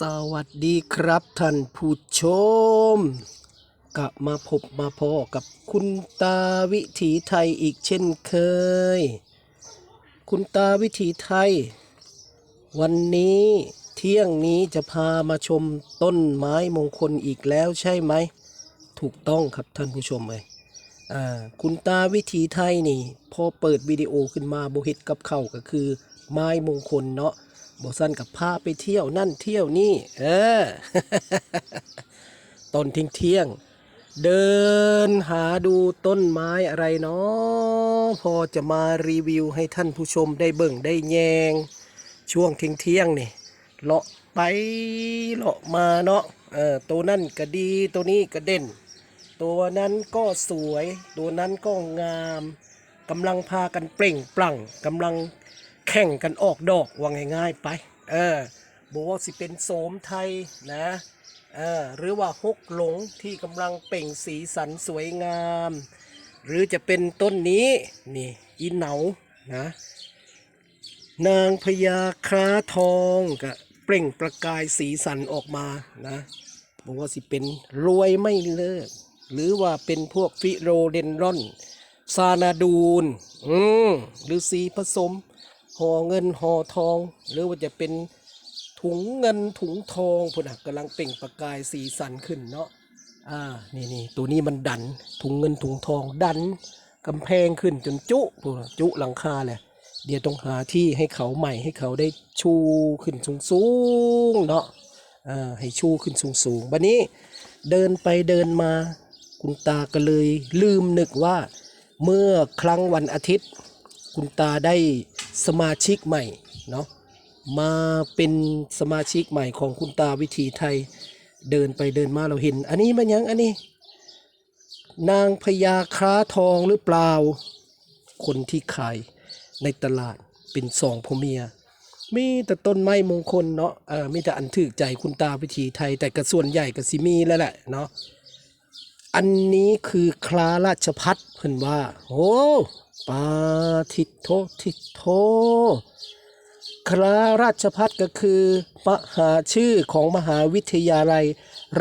สวัสดีครับท่านผู้ชมกลับมาพบมาพอกับคุณตาวิถีไทยอีกเช่นเคย คุณตาวิถีไทย วันนี้เที่ยงนี้จะพามาชมต้นไม้มงคลอีกแล้วใช่ไหม ถูกต้องครับท่านผู้ชมเลยคุณตาวิถีไทยนี่ พอเปิดวิดีโอขึ้นมาโบเฮ็ดกับเขาก็คือ ไม้มงคลเนาะ บสั้นกับพาไปเที่ยวนั่นเที่ยวนี่ เออ ตอนเที่ยงเที่ยง เดินหาดูต้นไม้อะไรเนาะพอจะมารีวิวให้ท่านผู้ชมได้เบิ่งได้แยง ช่วงเที่ยงเที่ยงนี่เลาะไปเลาะมาเนาะเออตัวนั่นก็ดีตัวนี้ก็เด่น ตัวนั้นก็สวย ตัวนั้นก็งามกำลังพากันเปล่งปลั่งกำลัง แข่งกันออกดอกว่าง่ายๆไป เออบอกว่าสิเป็นโสมไทยนะเออหรือว่าฮกหลงที่กำลังเปล่งสีสันสวยงาม หรือจะเป็นต้นนี้นี่อีเหนานะนางพญาคราทองก็เปล่งประกายสีสันออกมานะบอกว่าสิเป็นรวยไม่เลิก หรือว่าเป็นพวกฟิโรเดนรอน ซานาดูน อืมหรือสีผสม ห่อเงินห่อทอง หรือว่าจะเป็นถุงเงินถุงทองพุ่นนะกำลังเปล่งประกายสีสันขึ้นเนาะอ่านี่นี่ตัวนี้มันดันถุงเงินถุงทองดันกำแพงขึ้นจนจุพุ่นน่ะจุหลังคาเลยเดี๋ยวต้องหาที่ให้เขาใหม่ให้เขาได้ชูขึ้นสูงสูงๆเนาะอ่าให้ชูขึ้นสูงสูงบัดนี้เดินไปเดินมาคุณตาก็เลยลืมนึกว่าเมื่อครั้งวันอาทิตย์ คุณตาได้สมาชิกใหม่เนาะมาเป็นสมาชิกใหม่ของคุณตาวิถีไทยเดินไปเดินมาเราเห็น อันนี้มันยังอันนี้ นางพญาคร้าทองหรือเปล่า คนที่ขายในตลาดเป็นสองพ่อเมียมีแต่ต้นไม้มงคลเนาะเออมีแต่อันถึกใจคุณตาวิถีไทย แต่กระส่วนใหญ่ก็สิมีแล้วแหละเนาะอันนี้คือคลาราชพัฒเพิ่นว่าโอ้ ปาทิโททิโทคลาราชพัฒก็คือมหาชื่อของมหาวิทยาลัย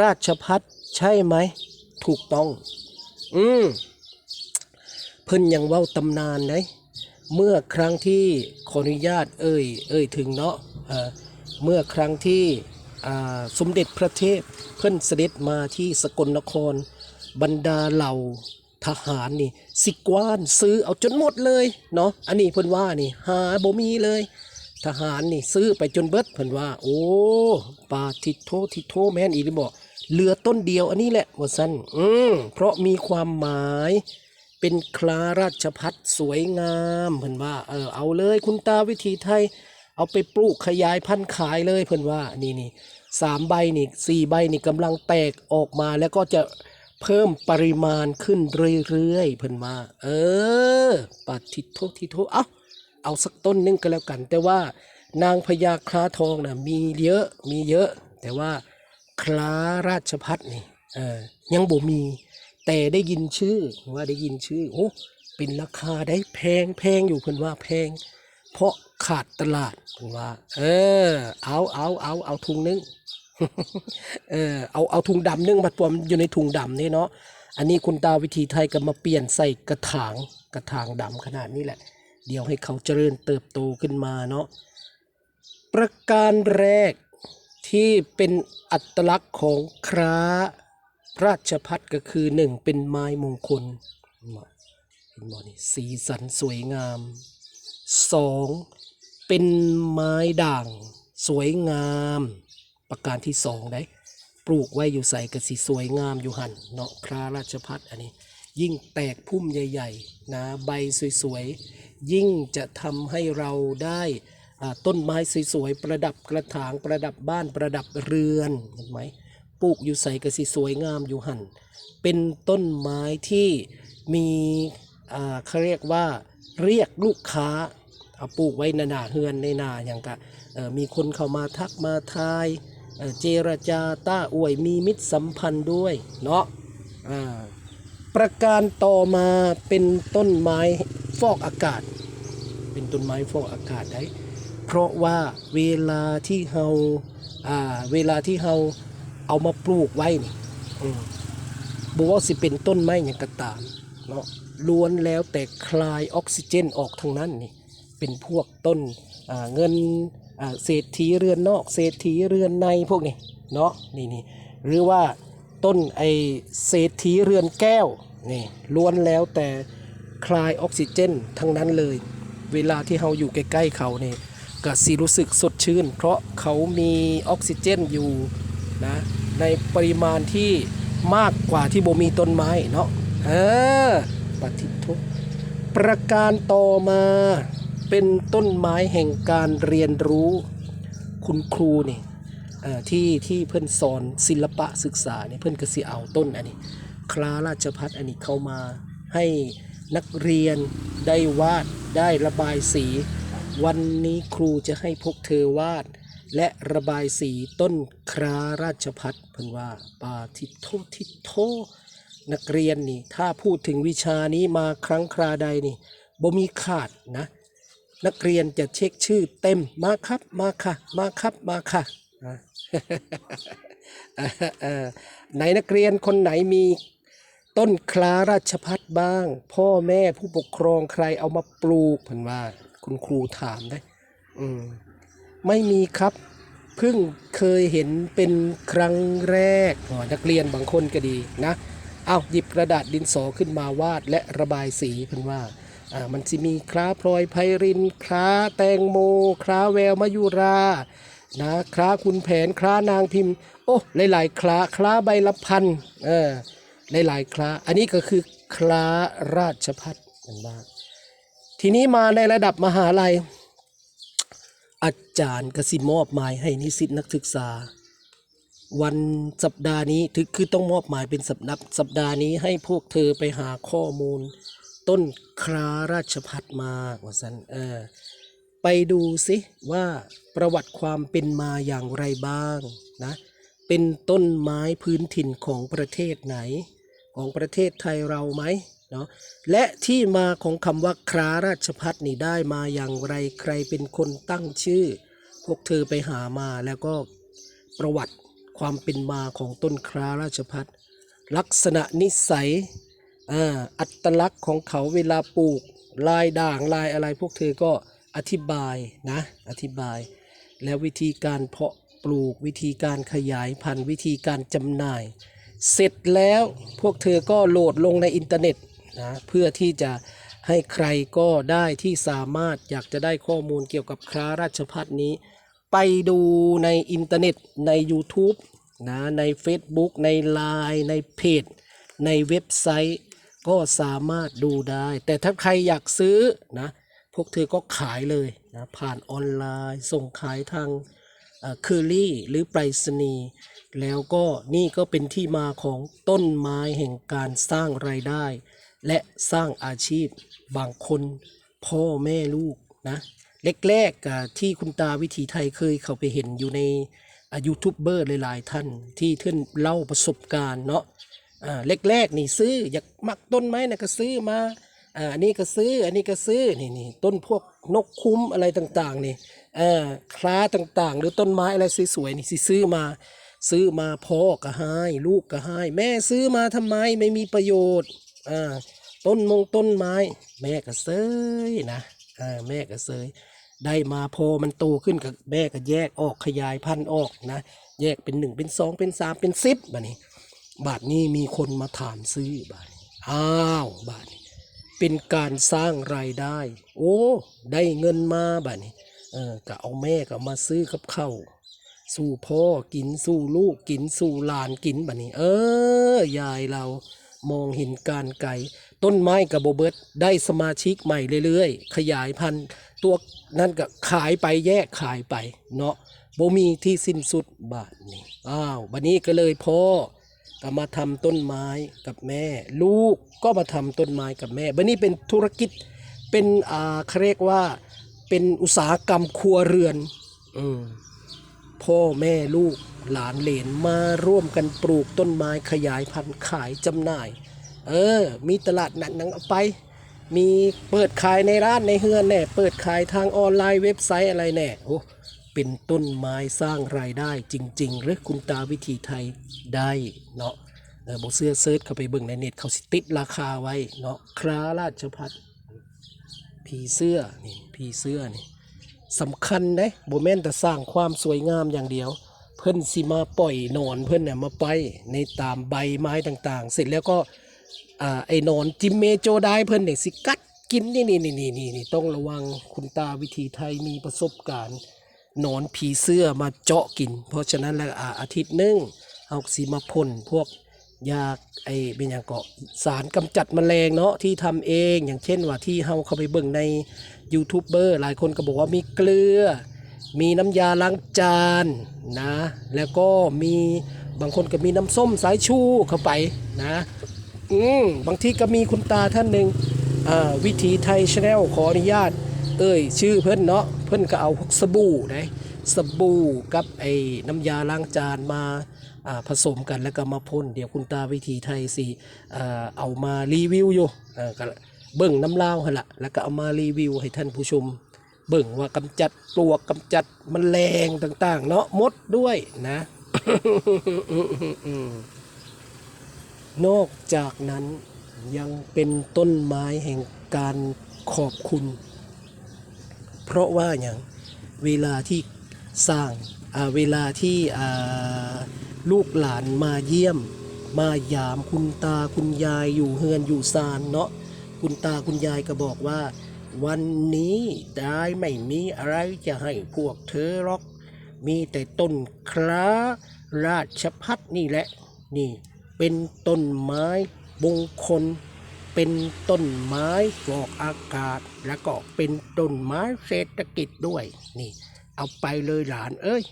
ราชพัฒใช่ไหม ถูกต้อง อืมเพิ่นยังเว้าตำนานไดเมื่อครั้งที่ขออนุญาตเอ่ยเอ่ยถึงเนาะเอ่อเมื่อครั้งที่อ่าสมเด็จพระเทพเพิ่นเสด็จมาที่สกลนคร บรรดาเหล่า ทหารนี่ สิกวานซื้อเอาจนหมดเลยเนาะอันนี้เพิ่นว่านี่ หาบ่มีเลย ทหารนี่ซื้อไปจนเบิดเพิ่นว่า โอ้ปาทิโททิโทแม่นอีหรือบ่เหลือต้นเดียวอันนี้แหละว่าซั่นอืมเพราะมีความหมายเป็นคลาราชพัฒสวยงามเพิ่นว่าเออเอาเลยคุณตาวิถีไทย เอาไปปลูกขยายพันธุ์ขายเลยเพิ่นว่านี่นี่สามใบนี่สี่ใบนี่กำลังแตกออกมาแล้วก็จะ เพิ่มปริมาณขึ้นเรื่อยๆเพิ่นว่าเออปัดทิโททิโทเอ้าเอาสักต้นหนึงก็แล้วกัน แต่ว่านางพญาคล้าทองน่ะมีเยอะมีเยอะ แต่ว่าคล้าราชพัฒนี่เออยังบ่มี แต่ได้ยินชื่อว่าได้ยินชื่อโอ้เป็นราคาได้แพงแพงอยู่เพิ่นว่าแพง เพราะขาดตลาดเพิ่นว่า เออ เอาเอาเอาเอาถุงนึง เออเอาเอาถุงดำนึ่งมาปวมนอยู่ในถุงดำนี่เนาะอันนี้คุณตาวิธีไทยก็มาเปลี่ยนใส่กระถางกระถางดำขนาดนี้แหละ เดี๋ยวให้เขาเจริญเติบโตขึ้นมาเนาะประการแรกที่เป็นอัตลักษณ์ของคราราชพัฒก็คือหนึ่งเป็นไม้มงคลเห็นบ่เห็นบ่นี่สีสันสวยงามสองเป็นไม้ด่าง สวยงาม ประการที่สองได้ปลูกไว้อยู่ใส่กระสีสวยงามอยู่หันเนาะคราราชพัฒอันนี้ ยิ่งแตกพุ่มใหญ่ๆนะใบสวยๆ ยิ่งจะทำให้เราได้ต้นไม้สวยๆ ประดับกระถางประดับบ้านประดับเรือนเห็นไหมปลูกอยู่ใส่กระสีสวยงามอยู่หันเป็นต้นไม้ที่มีอ่าเขาเรียกว่าเรียกลูกค้าเอาปลูกไว้ในนาเฮือนในนาอย่างกะมีคนเข้ามาทักมาทาย เจรจาต้าอวยมีมิตรสัมพันธ์ด้วยเนาะอาประการต่อมาเป็นต้นไม้ฟอกอากาศ เป็นต้นไม้ฟอกอากาศได้ เพราะว่าเวลาที่เราอ่าเวลาที่เราเอามาปลูกไว้นี่บอกว่าสิเป็นต้นไม้อย่างกระตามเนาะล้วนแล้วแต่คลายออกซิเจนออกทางนั้นนี่เป็นพวกต้นเงิน เศรษฐีเรือนนอก เศรษฐีเรือนในพวกนี้เนาะนี่นี่หรือว่าต้นไอเศรษฐีเรือนแก้วนี่ล้วนแล้วแต่คลายออกซิเจนทั้งนั้นเลย เวลาที่เราอยู่ใกล้ๆเขาเนี่ยก็สิรู้สึกสดชื่น เพราะเขามีออกซิเจนอยู่นะในปริมาณที่มากกว่าที่บ่มีต้นไม้เนาะเออปฏิทุกประการต่อมา เป็นต้นไม้แห่งการเรียนรู้คุณครูนี่ที่ที่เพื่อนสอนศิลปะศึกษาเนี่ยเพื่อนก็สิเอาต้นอันนี้ คลาราชพัฒอันนี้เข้ามาให้นักเรียนได้วาดได้ระบายสี วันนี้ครูจะให้พวกเธอวาด และระบายสีต้นคราราชพัฒเพิ่นว่าปาทิโททิโทนักเรียนนี่ ถ้าพูดถึงวิชานี้มาครั้งคราใดนี่บ่มีขาดนะ นักเรียนจะเช็คชื่อเต็มมาครับมาค่ะมาครับมาค่ะอะเอ่อไหนนักเรียนคนไหนมีต้นคลาราชพัฒบ้าง พ่อแม่ผู้ปกครองใครเอามาปลูกพิ่นว่า คุณครูถามได้อืมไม่มีครับเพิ่งเคยเห็นเป็นครั้งแรกนักเรียนบางคนก็ดีนะเอาหยิบกระดาษดินสอขึ้นมาวาดและระบายสีพิ่นว่า อ่ามันจะมีคล้าพลอยไพรินคล้าแตงโมคล้าแววมายุรานะคล้าคุณแผนคล้านางพิมพ์ โอ้หลาย ๆ คล้าคล้าใบละพันเออหลาย ๆ คล้า อันนี้ก็คือคล้าราชพัฒน์กันบ้างทีนี้มาในระดับมหาลัย อาจารย์กสิมอบหมายให้นิสิตนักศึกษา วันสัปดาห์นี้ถือคือต้องมอบหมายเป็นสัปดาห์สัปดาห์นี้ให้พวกเธอไปหาข้อมูล ต้นคราราชพัฒมาว่าสันเออไปดูสิว่าประวัติความเป็นมาอย่างไรบ้างนะเป็นต้นไม้พื้นถิ่นของประเทศไหน ของประเทศไทยเราไหมเนาะและที่มาของคำว่าคราราชพัฒนี่ได้มาอย่างไรใครเป็นคนตั้งชื่อ พวกเธอไปหามาแล้วก็ประวัติความเป็นมาของต้นคราราชพัฒลักษณะนิสัย อ่าอัตลักษณ์ของเขาเวลาปลูกลายด่างลายอะไรพวกเธอก็อธิบายนะอธิบาย แล้ววิธีการเพาะปลูกวิธีการขยายพันธุ์วิธีการจำหน่าย เสร็จแล้วพวกเธอก็โหลดลงในอินเทอร์เน็ตนะเพื่อที่จะให้ใครก็ได้ที่สามารถอยากจะได้ข้อมูลเกี่ยวกับคราราชพัฒนี้ ไปดูในอินเทอร์เน็ตใน YouTube นะใน Facebook ใน Line ในเพจในเว็บไซต์ ก็สามารถดูได้ แต่ถ้าใครอยากซื้อนะพวกเธอก็ขายเลยนะผ่านออนไลน์ ส่งขายทางเคอรี่หรือไปรษณีย์แล้วก็นี่ก็เป็นที่มาของต้นไม้แห่งการสร้างรายได้ และสร้างอาชีพบางคนพ่อแม่ลูกนะแรกๆที่คุณตาวิถีไทยเคยเข้าไปเห็นอยู่ในยูทูบเบอร์หลายๆท่านที่ท่านเล่าประสบการณ์เนาะ อ่าแรกๆนี่ซื้ออยากมักต้นไม้นะก็ซื้อมาอ่าอันนี้ก็ซื้ออันนี้ก็ซื้อนี่นี่ต้นพวกนกคุ้มอะไรต่างๆนี่เอ่าคล้าต่างๆ หรือต้นไม้อะไรสวยๆนี่สิซื้อมาซื้อมาพ่อก็ให้ลูกก็ให้ แม่ซื้อมาทำไมไม่มีประโยชน์อ่าต้นมงต้นไม้ แม่ก็เซยนะอ่าแม่ก็เซยได้มาพอมันโตขึ้นกับแม่ก็แยกออกขยายพันธุ์ออกนะ แยกเป็นหนึ่งเป็นสองเป็นสามเป็นสิบแบบนี้ บาทนี้มีคนมาถามซื้อบาทอ้าวบาทนี้เป็นการสร้างรายได้ โอ้ ได้เงินมาบาทนี้เออก็เอาแม่ก็มาซื้อกับข้าวสู่พ่อกินสู่ลูกกินสู่หลานกินบาทนี้ เออยายเรามองเห็นการไกลต้นไม้กับโบเบิร์ตได้สมาชิกใหม่เรื่อยๆ ขยายพันธุ์ตัวนั่นก็ขายไปแยกขายไป เนาะโบมีที่สิ้นสุดบาทนี้อ้าวบัดนี้ก็เลยพ่อ ก็มาทำต้นไม้กับแม่ ลูกก็มาทำต้นไม้กับแม่บันนี้เป็นธุรกิจเป็นอ่าเขาเรียกว่าเป็นอุตสาหกรรมครัวเรือนอืมพ่อแม่ลูกหลานเหลนมาร่วมกันปลูกต้นไม้ขยายพันธุ์ขายจำหน่าย เออ มีตลาดหนัดหนังเอาไป มีเปิดขายในร้านในเฮือนแน่ เปิดขายทางออนไลน์เว็บไซต์อะไรแน่โอ้ เป็นต้นไม้สร้างรายได้จริง ๆ หรือคุณตาวิธีไทยได้เนาะเออบอกเสื้อเซิร์ชเข้าไปเบิ่งในเน็ตเขาสิติดราคาไว้เนาะคราราชพัฒผีเสื้อนี่ผีเสื้อนี่สำคัญเด้บ่แม่นแต่สร้างความสวยงามอย่างเดียว เพิ่นสิมาปล่อยนอนเพิ่นเนี่ยมาไปในตามใบไม้ต่างๆ เสร็จแล้วก็อ่าไอ้นอนจิมเมโจได้เพิ่นเนี่ยสิกัดกินนี่นี่นี่นี่นี่นี่ต้องระวังคุณตาวิธีไทยมีประสบการณ์ หนอนผีเสื้อมาเจาะกิน เพราะฉะนั้นแล้วอาอาทิตย์หนึงเอาสีมาพ่นพวกยาไอเป็นอย่างเกาะสารกำจัดแมลงเนาะที่ทำเองอย่างเช่นว่าที่เฮาเข้าไปเบิ่งในยูทูบเบอร์หลายคนก็บอกว่ามีเกลือ มีน้ำยาล้างจานนะ แล้วก็มีบางคนก็มีน้ำส้มสายชูเข้าไปนะอืมบางทีก็มีคุณตาท่านหนึ่งวิถีไทยชาแนลขออนุญาต เอ้ยชื่อเพิ่นเนาะเพิ่นก็เอาสบู่ได้สบู่กับไอ้น้ำยาล้างจานมาผสมกันแล้วก็มาพ่นเดี๋ยวคุณตาวิถีไทยสิอ่เอามารีวิวอยู่เอ่าก็เบิ่งน้ำลาวหละแล้วก็เอามารีวิวให้ท่านผู้ชม เบิ่งว่ากำจัดปลวกกำจัดแมลงต่าง ๆ เนาะมดด้วยนะ นอกจากนั้นยังเป็นต้นไม้แห่งการขอบคุณ เพราะว่าอย่างเวลาที่สร้างเวลาที่ลูกหลานมาเยี่ยม มายามคุณตาคุณยายอยู่เฮือนอยู่ซานเนาะคุณตาคุณยายก็บอกว่า วันนี้ได้ไม่มีอะไรจะให้พวกเธอหรอก มีแต่ต้นคราราชพัฒนี่แหละ นี่เป็นต้นไม้มงคล เป็นต้นไม้ฟอกอากาศ แล้วก็เป็นต้นไม้เศรษฐกิจด้วย นี่ เอาไปเลยหลาน เอ้ย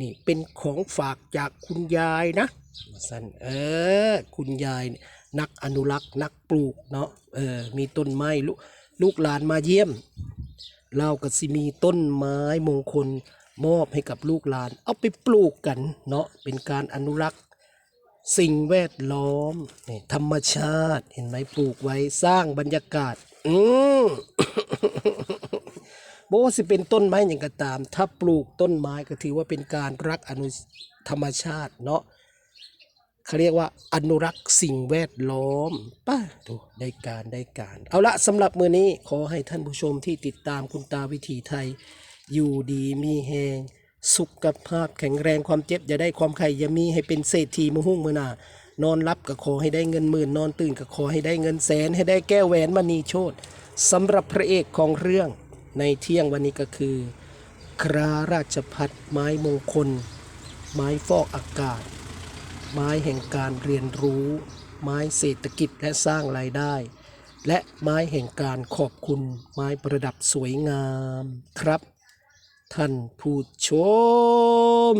นี่เป็นของฝากจากคุณยายนะสันเออ คุณยายเนี่ยนักอนุรักษ์นักปลูกเนาะเออ มีต้นไม้ลูกลูกหลานมาเยี่ยม เราก็สิมีต้นไม้มงคลมอบให้กับลูกหลาน เอาไปปลูกกันเนาะเป็นการอนุรักษ์ สิ่งแวดล้อมนี่ธรรมชาติเห็นไหมปลูกไว้สร้างบรรยากาศ อืมบอกว่าสิเป็นต้นไม้อย่างก็ตาม ถ้าปลูกต้นไม้ก็ถือว่าเป็นการรักอนุธรรมชาติเนาะเขาเรียกว่าอนุรักษ์สิ่งแวดล้อมป้าดูได้การได้การ เอาละสำหรับมือนี้ขอให้ท่านผู้ชมที่ติดตามคุณตาวิถีไทย อยู่ดีมีแหง สุขภาพแข็งแรงความเจ็บอย่าได้ความไข่อย่ามีให้เป็นเศรษฐีมือหุ้งมือหนานอนรับก็ขอให้ได้เงินหมื่นนอนตื่นก็ขอให้ได้เงินแสน ให้ได้แก้วแหวนมณีโชตสำหรับพระเอกของเรื่องในเที่ยงวันนี้ก็คือ คราราชพัฒไม้มงคล ไม้ฟอกอากาศ ไม้แห่งการเรียนรู้ ไม้เศรษฐกิจและสร้างรายได้ และไม้แห่งการขอบคุณ ไม้ประดับสวยงามครับ ท่านผู้ชม